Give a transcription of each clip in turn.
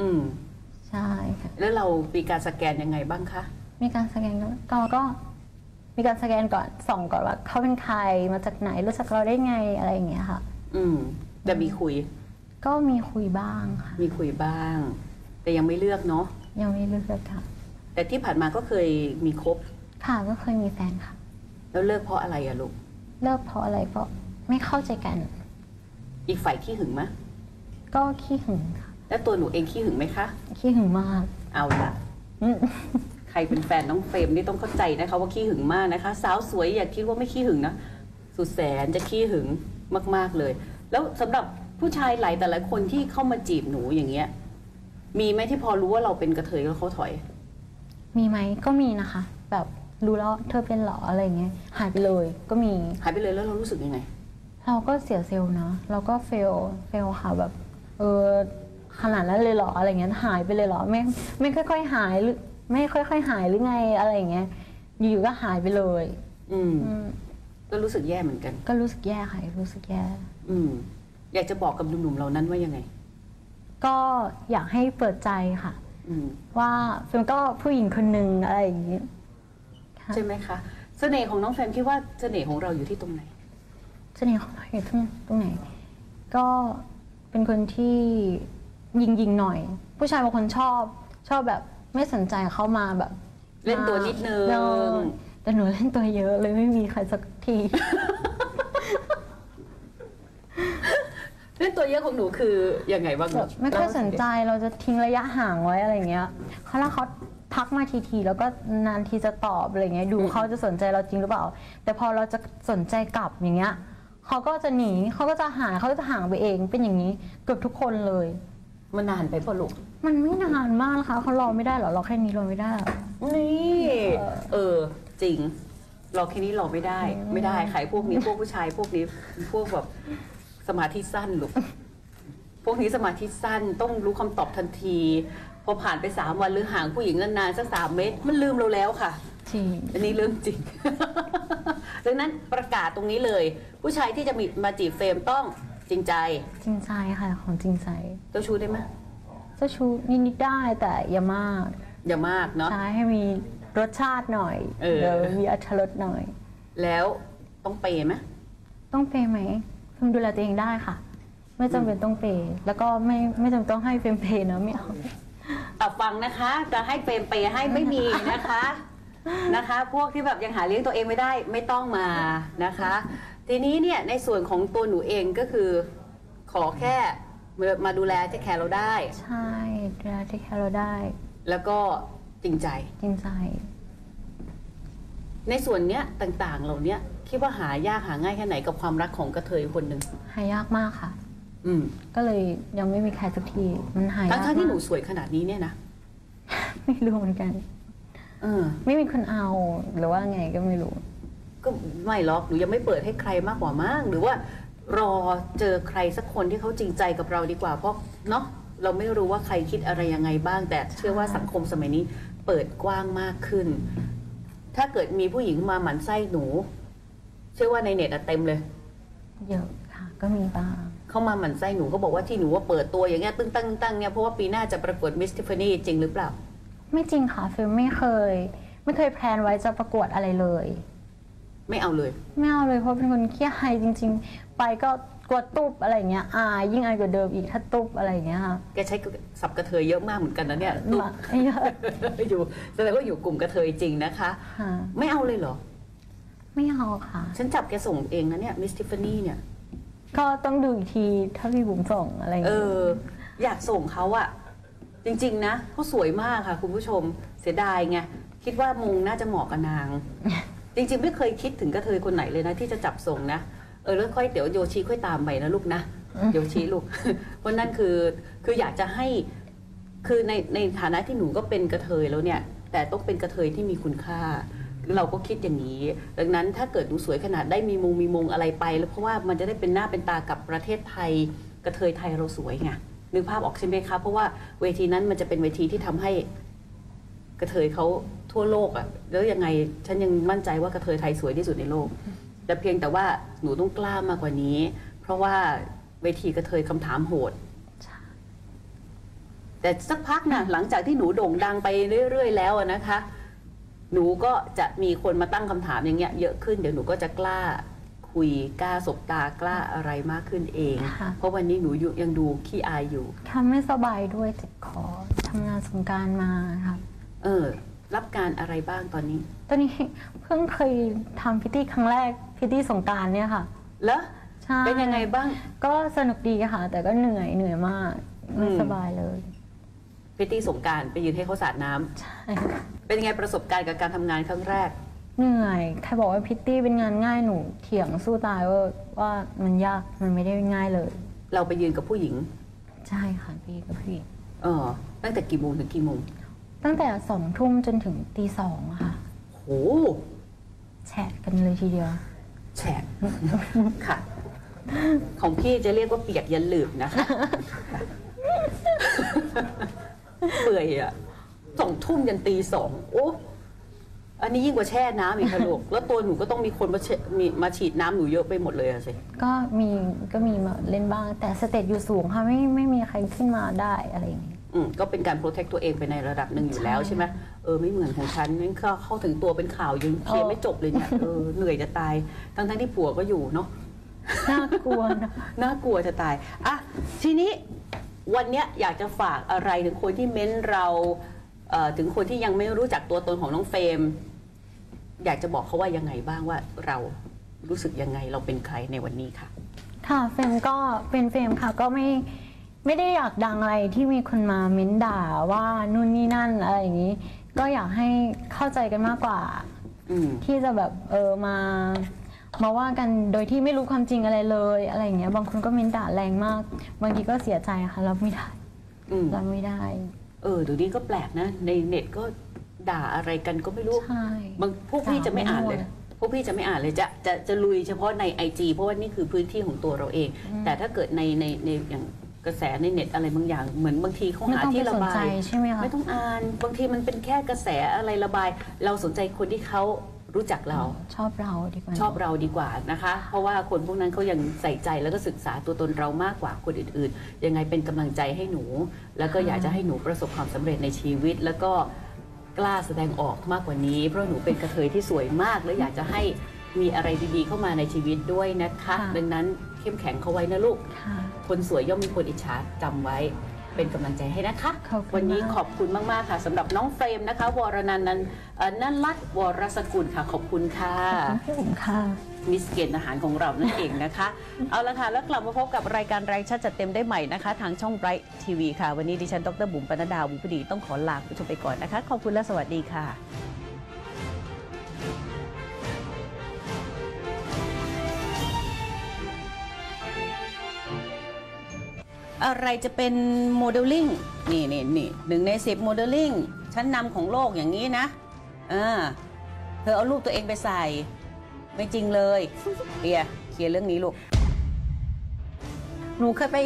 อืมใช่ค่ะ แล้วเรามีการสแกนยังไงบ้างคะ มีการสแกนก่อนก็ก็ มีการสแกนก่อนส่องก่อนว่าเขาเป็นใครมาจากไหนรู้จักเราได้ไงอะไรอย่างเงี้ยค่ะ อืมแต่มีคุย ก็มีคุยบ้างค่ะ มีคุยบ้าง แต่ยังไม่เลือกเนาะ ยังไม่เลือกค่ะ แต่ที่ผ่านมาก็เคยมีคบ ค่ะก็เคยมีแฟนค่ะ แล้วเลิกเพราะอะไรอะลูก เลิกเพราะอะไรเพราะไม่เข้าใจกัน อีกฝ่ายขี้หึงไหมก็ขี้หึงค่ะ แล้วตัวหนูเองขี้หึงไหมคะ ขี้หึงมาก เอาละอืมใครเป็นแฟนน้องเฟรมนี่ต้องเข้าใจนะคะว่าขี้หึงมากนะคะ สาวสวยอย่าคิดว่าไม่ขี้หึงนะ สุดแสนจะขี้หึงมากๆเลย แล้วสำหรับผู้ชายหลายแต่ละคนที่เข้ามาจีบหนูอย่างเงี้ย มีไหมที่พอรู้ว่าเราเป็นกระเทยแล้วเขาถอย มีไหมก็มีนะคะ แบบรู้แล้วเธอเป็นเหรออะไรเงี้ยหายไปเลยก็มีหายไปเลยแล้วเรารู้สึกยังไง เราก็เสียเซลล์นะเราก็เฟลเฟลค่ะแบบ เออ ขนาดนั้นเลยเหรออะไรเงี้ยหายไปเลยเหรอไม่ไม่ค่อย ๆ หายหรือไม่ค่อย ๆ หายหรือไงอะไรอย่างเงี้ยอยู่ๆก็หายไปเลย อืม อืมก็รู้สึกแย่เหมือนกัน ก็รู้สึกแย่ค่ะรู้สึกแย่ อืม อยากจะบอกกับหนุ่มๆเหล่านั้นว่ายังไง ก็อยากให้เปิดใจค่ะ อืม ว่าเฟมก็ผู้หญิงคนหนึ่งอะไรอย่างงี้ ค่ะ ใช่ไหมคะเสน่ห์ของน้องแฟมคิดว่าเสน่ห์ของเราอยู่ที่ตรงไหน เสน่ห์ของเราอยู่ตรงตรงไหน ก็เป็นคนที่ ยิงยิงๆหน่อย ผู้ชายบางคนชอบชอบแบบไม่สนใจเข้ามาแบบเล่นตัวนิดนึง เออแต่หนูเล่นตัวเยอะเลยไม่มีใครสักที เล่นตัวเยอะของหนูคือยังไงบ้างแบบไม่ค่อยสนใจเราจะทิ้งระยะห่างไว้อะไรเงี้ยเขาแล้วเขาทักมาทีทีๆแล้วก็นานทีจะตอบอะไรเงี้ยดูเขาจะสนใจเราจริงหรือเปล่า แต่พอเราจะสนใจกลับอย่างเงี้ยเขาก็จะหนีเขาก็จะหายเขาก็จะห่างไปเองเป็นอย่างนี้เกือบทุกคนเลย มันนานไปป่ะลูก มันไม่นานมากนะคะเขารอไม่ได้เหรอรอแค่นี้รอไม่ได้เหรอนี่ เออ จริง เราแค่นี้เราไม่ได้ ไม่ได้ใครพวกนี้พวกผู้ชายพวกนี้พวกแบบสมาธิสั้นลูก พวกนี้สมาธิสั้นต้องรู้คำตอบทันที พอผ่านไปสามวันหรือห่างผู้หญิงนานๆสักสามเมตร มันลืมเราแล้วค่ะจริงอันนี้เรื่องจริง ดังนั้นประกาศตรงนี้เลย ผู้ชายที่จะมีมาจีบเฟรมต้อง จริงใจจริงใจค่ะของจริงใจเจ้าชู้ได้ไหมเจ้าชู้นิดๆได้แต่อย่ามาก อย่ามากเนาะใช้ให้มีรสชาติหน่อยเออเดี๋ยวมีอรรถรสหน่อย แล้วต้องเปย์ไหมต้องเปย์ไหมเฟมดูแลตัวเองได้ค่ะ ไม่จำเป็นต้องเปย์แล้วก็ไม่ไม่จำเป็นต้องให้เฟมเปย์นะไม่เอาเอาฟังนะคะ จะให้เปรมเปย์ให้ไม่มีนะคะ นะคะ พวกที่แบบยังหาเลี้ยงตัวเองไม่ได้ไม่ต้องมานะคะ ทีนี้เนี่ยในส่วนของตัวหนูเองก็คือขอแค่มาดูแลเทคแคร์เราได้ ใช่ดูแลที่แคร์เราได้ แล้วก็จริงใจจริงใจ ในส่วนเนี้ยต่างๆเหล่าเนี้ยคิดว่าหายากหาง่ายแค่ไหนกับความรักของกระเทยคนหนึ่งหายากมากค่ะ อืม ก็เลยยังไม่มีใครสักทีมันหายากทั้งๆที่หนูมากสวยขนาดนี้เนี่ยนะไม่รู้เหมือนกัน เออ ไม่มีคนเอาหรือว่าไงก็ไม่รู้ ก็ไม่หรอกหนูยังไม่เปิดให้ใครมากกว่ามาก หรือว่ารอเจอใครสักคนที่เขาจริงใจกับเราดีกว่า เพราะเนาะเราไม่รู้ว่าใครคิดอะไรยังไงบ้าง แต่เชื่อว่าสังคมสมัยนี้เปิดกว้างมากขึ้น ถ้าเกิดมีผู้หญิงมาหมั่นไส้หนู เชื่อว่าในเน็ตอะเต็มเลย เยอะค่ะ ก็มีบ้าง เข้ามาหมั่นไส้หนูก็บอกว่าที่หนูว่าเปิดตัวอย่างเงี้ยตึ้งตั้งตั้งเนี่ยเพราะว่าปีหน้าจะประกวดมิสทิฟานี่จริงหรือเปล่า ไม่จริงค่ะฟิลไม่เคย ไม่เคยแพลนไว้จะประกวดอะไรเลย ไม่เอาเลย ไม่เอาเลยเพราะเป็นคนขี้อายจริง ๆ ไปก็กลัวตุบอะไรอย่างเงี้ยอายยิ่งอายกว่าเดิมอีกถ้าตุบอะไรอย่างเงี้ยค่ะแกใช้สับกระเทยเยอะมากเหมือนกันนะเนี่ยตุ๊บมาเยอะอยู่แสดงว่าอยู่กลุ่มกระเทยจริงนะคะค่ะไม่เอาเลยเหรอ ไม่เอาค่ะ ฉันจับแกส่งเองนะเนี่ยมิสทิฟานี่เนี่ย ก็ต้องดูอีกทีถ้าพี่บุ๋มส่งอะไรอย่างเอเงี้ยออยากส่งเขาอะจริง ๆ นะเขาสวยมากค่ะ คุณผู้ชมเสียดายไงคิดว่ามงน่าจะเหมาะกับนาง จริงๆ ไม่เคยคิดถึงกระเทยคนไหนเลยนะ ที่จะจับส่งนะ เออแล้วค่อยเดี๋ยวโยชิค่อยตามไปนะลูกนะโยชิลูกเพราะนั่นคือคืออยากจะให้คือในในฐานะที่หนูก็เป็นกระเทยแล้วเนี่ย แต่ต้องเป็นกระเทยที่มีคุณค่า เราก็คิดอย่างนี้ ดังนั้นถ้าเกิดหนูสวยขนาดได้มีมงมีมงอะไรไป แล้วเพราะว่ามันจะได้เป็นหน้าเป็นตากับประเทศไทย กระเทยไทยเราสวยไงนึกภาพออกใช่ไหมคะเพราะว่าเวทีนั้นมันจะเป็นเวทีที่ทำให้กระเทยเขา ทั่วโลกอะ่ะแล้วยังไงฉันยังมั่นใจว่ากระเทยไทยสวยที่สุดในโลก แต่เพียงแต่ว่าหนูต้องกล้ามากกว่านี้ เพราะว่าเวทีกระเทยคำถามโหดใช่แต่แต่สักพักนะหลังจากที่หนูโด่งดังไปเรื่อย ๆ แล้วอะนะคะ หนูก็จะมีคนมาตั้งคำถามอย่างเงี้ยเยอะขึ้นเดี๋ยวหนูก็จะกล้าคุยกล้าสบตากล้าอะไรมากขึ้นเอง ค่ะ เพราะวันนี้หนูอยู่ยังดูขี้อายอยู่ ทำไม่สบายด้วยเจ็บคอทำงานสงกรารมาค่ะเออ รับการอะไรบ้างตอนนี้ ตอนนี้เพิ่งเคยทำพิธีครั้งแรกพิธีสงกรารเนี่ยค่ะแล้วใช่เป็นยังไงบ้าง ก็สนุกดีค่ะ แต่ก็เหนื่อยเหนื่อยมากไม่อืม สบายเลย พิตตี้สงกรารไปยืนให้เขาสาดน้ำใช่เป็นยังไงประสบการณ์กับการทำงานครั้งแรก เหนื่อยใครบอกว่าพิตตี้เป็นงานง่ายหนูเถียงสู้ตายว่าว่ามันยากมันไม่ได้ง่ายเลย เราไปยืนกับผู้หญิงใช่ค่ะพี่กับพี่เออตั้งแต่กี่โมงถึงกี่โมง ตั้งแต่สองทุ่มจนถึงตีสองอะค่ะโหแฉะกันเลยทีเดียว แฉกค่ะ ของพี่จะเรียกว่าเปียกยันหลืบนะคะ เปื่อยอะสองทุ่มยันตีสองโอ้อันนี้ยิ่งกว่าแช่น้ำอีกค่ะลูกแล้วตัวหนูก็ต้องมีคนมาเชมีมาฉีดน้ำหนูเยอะไปหมดเลยอะสิ ก็มีก็มีมาเล่นบ้าง แต่สเตจอยู่สูงค่ะไม่ไม่มีใครขึ้นมาได้อะไรอย่างเงี้ยอืม ก็เป็นการโปรเทคตัวเองไปในระดับหนึ่งอยู่แล้วใช่ใช่ไหมเออไม่เหมือนของฉันนั่นเข้าเข้าถึงตัวเป็นข่าวยังเคลียร์เออไม่จบเลยเนี่ยเออเหนื่อยจะตายทั้งทั้งๆที่ผัวก็อยู่เนาะน่ากลัวนะน่ากลัวจะตายอะทีนี้วันเนี้ยอยากจะฝากอะไรถึงคนที่เม้นเราเอ่อถึงคนที่ยังไม่รู้จักตัวตนของน้องเฟรม อยากจะบอกเขาว่ายังไงบ้างว่าเรารู้สึกยังไงเราเป็นใครในวันนี้ค่ะ ค่ะเฟรมก็เป็นเฟรมค่ะก็ไม่ ไม่ได้อยากดังอะไรที่มีคนมาเม้นด่าว่านู่นนี่นั่นอะไรอย่างนี้ ก็อยากให้เข้าใจกันมากกว่า อืม ที่จะแบบเออมา มาว่ากันโดยที่ไม่รู้ความจริงอะไรเลยอะไรอย่างเงี้ยบางคนก็เม้นด่าแรงมาก บางทีก็เสียใจค่ะรับไม่ได้อืม รับไม่ได้เออเดี๋ยวนี้ก็แปลกนะ ในเน็ตก็ด่าอะไรกันก็ไม่รู้ ใช่ บางพวกพี่จะไม่อ่านเลยด่าพวกพี่จะไม่อ่านเลย จะจะจะลุยเฉพาะใน IG เพราะว่านี่คือพื้นที่ของตัวเราเอง แต่ถ้าเกิดในในในอย่าง กระแสในเน็ตอะไรบางอย่างเหมือนบางทีเขาไม่หาต้องไปที่ระสนบาใจย ใช่ไหมคะ ไม่ต้องอ่านบางทีมันเป็นแค่กระแสอะไรระบาย เราสนใจคนที่เขารู้จักเรา ชอบเราดีกว่าชอบเราดีกว่านะคะ เพราะว่าคนพวกนั้นเขายังใส่ใจแล้วก็ศึกษาตัวตนเรามากกว่าคนอื่นๆ ยังไงเป็นกำลังใจให้หนู แล้วก็อยากจะให้หนูประสบความสำเร็จในชีวิต แล้วก็กล้าแสดงออกมากกว่านี้ เพราะหนูเป็นกระเทยที่สวยมาก และอยากจะให้มีอะไรดีๆเข้ามาในชีวิตด้วยนะคะดังนั้น เข้มแข็งเขาไว้นะลูก ค่ะ คนสวยย่อมมีคนอิจฉาจำไว้ เป็นกำลังใจให้นะคะ ขอบคุณวันนี้มากขอบคุณมาก ๆ ค่ะสำหรับน้องเฟรมนะคะ วรนันท์นันเอ่อนันลัตน์วรสกุลค่ะ ขอบคุณค่ะ ขอบคุณค่ะ มิสเกนอาหารของเรานั่นเองนะคะ เอาละค่ะ แล้วกลับมาพบกับรายการแรงชัดจัดเต็มได้ใหม่นะคะ ทางช่อง Bright TV ค่ะ วันนี้ดิฉันดรบุ๋มปนดดาบุพดีต้องขอลาคุณผู้ชมไปก่อนนะคะ ขอบคุณและสวัสดีค่ะ อะไรจะเป็นโมเดลลิ่งนี่นี่นี่หนึ่งในสิบโมเดลลิ่งชั้นนำของโลกอย่างนี้นะอ่าเธอเอารูปตัวเองไปใส่ ไม่จริงเลยเดียเคลียร์เรื่องนี้ลูก หนูเคยไป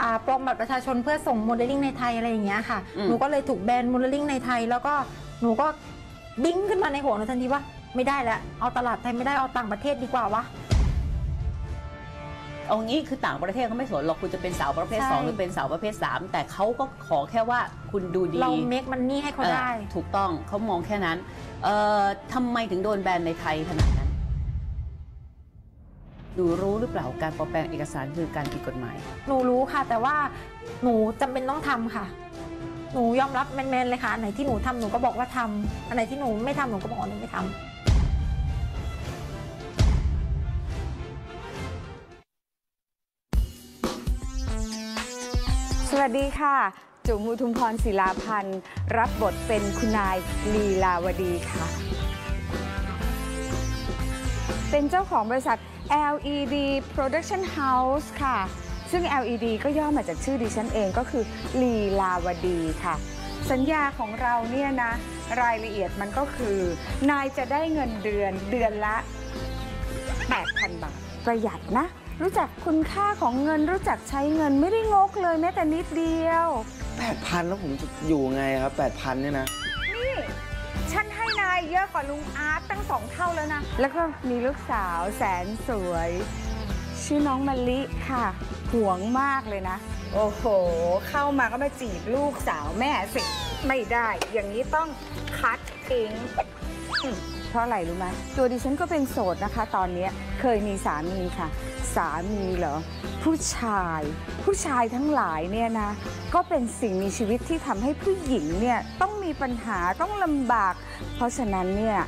อ่าปลอมบัตรประชาชนเพื่อส่งโมเดลลิ่งในไทยอะไรอย่างเงี้ยค่ะอืมหนูก็เลยถูกแบนโมเดลลิ่งในไทย แล้วก็หนูก็บิ้งขึ้นมาในหัวหนูทันทีว่าไม่ได้แล้วเอาตลาดไทยไม่ได้เอาต่างประเทศดีกว่าวะ เอางี้คือต่างประเทศเขาไม่สนหรอกคุณจะเป็นสาวประเภท ใช่สองหรือเป็นสาวประเภทสามแต่เขาก็ขอแค่ว่าคุณดูดีเราเมคมันนี่ให้เขาได้ เออถูกต้องเขามองแค่นั้นเอ่อทำไมถึงโดนแบนในไทยขนาดนั้นหนูรู้หรือเปล่าการปลอมแปลงเอกสารคือการผิดกฎหมาย หนูรู้ค่ะ แต่ว่าหนูจำเป็นต้องทำค่ะ หนูยอมรับแมนๆเลยค่ะอันไหนที่หนูทำหนูก็บอกว่าทำอันไหนที่หนูไม่ทำหนูก็บอกว่าหนูไม่ทำ สวัสดีค่ะ จุ๋มอุทุมพรศิลาพันธ์ รับบทเป็นคุณนายลีลาวดีค่ะ เป็นเจ้าของบริษัท LED Production House ค่ะ ซึ่ง LED ก็ย่อมาจากชื่อดิฉันเองก็คือลีลาวดีค่ะ สัญญาของเราเนี่ยนะ รายละเอียดมันก็คือ นายจะได้เงินเดือนเดือนละ 8,000 บาท ประหยัดนะ รู้จักคุณค่าของเงิน รู้จักใช้เงินไม่ได้งกเลยแม้แต่นิดเดียวแปดพันแล้วผมจะอยู่ไงครับแปดพันเนี่ยนะ นี่ฉันให้นายเยอะกว่าลุงอาร์ตตั้งสองเท่าแล้วนะ แล้วก็มีลูกสาวแสนสวย ชื่อน้องมะลิค่ะห่วงมากเลยนะ โอ้โห เข้ามาก็มาจีบลูกสาวแม่สิ ไม่ได้ อย่างนี้ต้องคัดทิ้งอืม เพราะอะไรรู้ไหมตัวดิฉันก็เป็นโสดนะคะ ตอนนี้เคยมีสามีค่ะ สามีเหรอผู้ชาย ผู้ชายทั้งหลายเนี่ยนะ ก็เป็นสิ่งมีชีวิตที่ทำให้ผู้หญิงเนี่ยต้องมีปัญหาต้องลำบาก เพราะฉะนั้นเนี่ย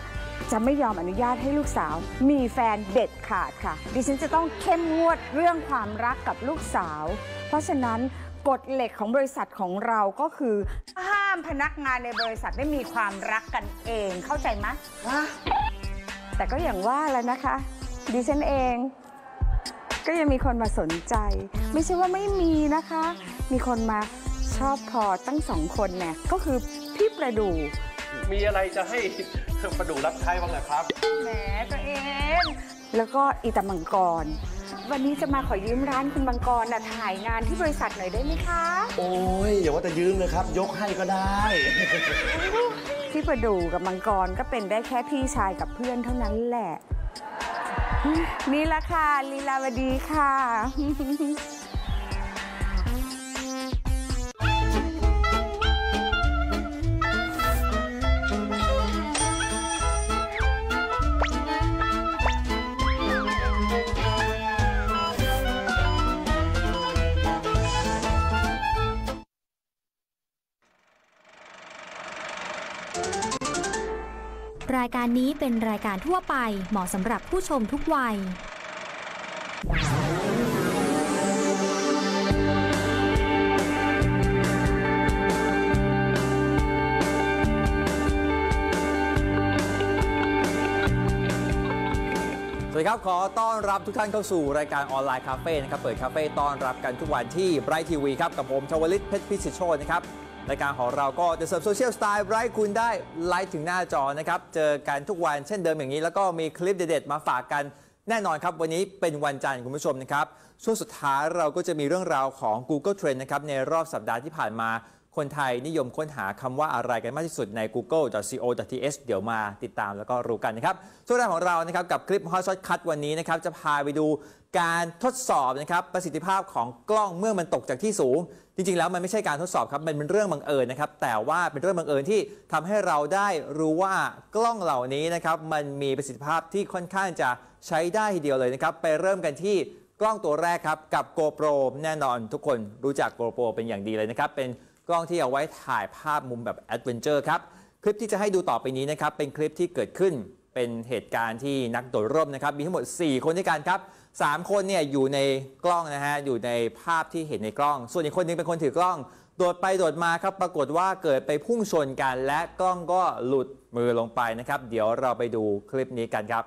จะไม่ยอมอนุญาตให้ลูกสาว มีแฟนเด็ดขาดค่ะ ดิฉันจะต้องเข้มงวดเรื่องความรักกับลูกสาว เพราะฉะนั้นกฎเหล็กของบริษัทของเราก็คือห้ามพนักงานในบริษัทได้มีความรักกันเองเข้าใจไหมแต่ก็อย่างว่าแล้วนะคะดิฉันเอง ก็ยังมีคนมาสนใจ ไม่ใช่ว่าไม่มีนะคะ มีคนมาชอบพอตั้งสองคนเนี่ยก็คือพี่ประดู มีอะไรจะให้ประดูรับใช้บ้างเหรอครับ แหมตัวเอง แล้วก็อีตามังกร วันนี้จะมาขอยืมร้านคุณมังกรนะถ่ายงานที่บริษัทหน่อยได้ไหมคะโอ้ยอย่าว่าแต่ยืมเลยครับ ยกให้ก็ได้พี่ประดูกับมังกรก็เป็นได้แค่พี่ชายกับเพื่อนเท่านั้นแหละ นี่ละค่ะลีลาวดีค่ะายการนี้เป็นรายการทั่วไปเหมาะสำหรับผู้ชมทุกวัย สวัสดีครับ ขอต้อนรับทุกท่านเข้าสู่รายการออนไลน์คาเฟ่นะครับ เปิดคาเฟ่ต้อนรับกันทุกวันที่ไบรท์ทีวีครับ กับผมชวลิตเพชรพิสิทธิโชตนะครับ รายการของเราก็จะเสิร์ฟโซเชียลสไตล์ไร้คุณได้ไลฟ์ถึงหน้าจอนะครับ เจอกันทุกวันเช่นเดิมอย่างนี้ แล้วก็มีคลิปเด็ดๆมาฝากกันแน่นอนครับ วันนี้เป็นวันจันทร์คุณผู้ชมนะครับ ช่วงสุดท้ายเราก็จะมีเรื่องราวของ Google Trend นะครับในรอบสัปดาห์ที่ผ่านมา คนไทยนิยมค้นหาคำว่าอะไรกันมากที่สุดใน google.co.th เดี๋ยวมาติดตามแล้วก็รู้กันนะครับช่วงแรกของเรานะครับกับคลิป Hot Shot Cut วันนี้นะครับจะพาไปดูการทดสอบนะครับประสิทธิภาพของกล้องเมื่อมันตกจากที่สูง จริง ๆ แล้วมันไม่ใช่การทดสอบครับมันเป็นเรื่องบังเอิญนะครับแต่ว่าเป็นเรื่องบังเอิญที่ทำให้เราได้รู้ว่ากล้องเหล่านี้นะครับมันมีประสิทธิภาพที่ค่อนข้างจะใช้ได้ทีเดียวเลยนะครับไปเริ่มกันที่กล้องตัวแรกครับกับ GoPro แน่นอนทุกคนรู้จัก GoPro เป็นอย่างดีเลยนะครับเป็น กล้องที่เอาไว้ถ่ายภาพมุมแบบแอดเวนเจอร์ครับ คลิปที่จะให้ดูต่อไปนี้นะครับ เป็นคลิปที่เกิดขึ้นเป็นเหตุการณ์ที่นักโดดร่มนะครับ มีทั้งหมด 4 คนด้วยกันครับ 3 คนเนี่ยอยู่ในกล้องนะฮะ อยู่ในภาพที่เห็นในกล้อง ส่วนอีกคนนึงเป็นคนถือกล้อง โดดไปโดดมาครับ ปรากฏว่าเกิดไปพุ่งชนกัน และกล้องก็หลุดมือลงไปนะครับ เดี๋ยวเราไปดูคลิปนี้กันครับ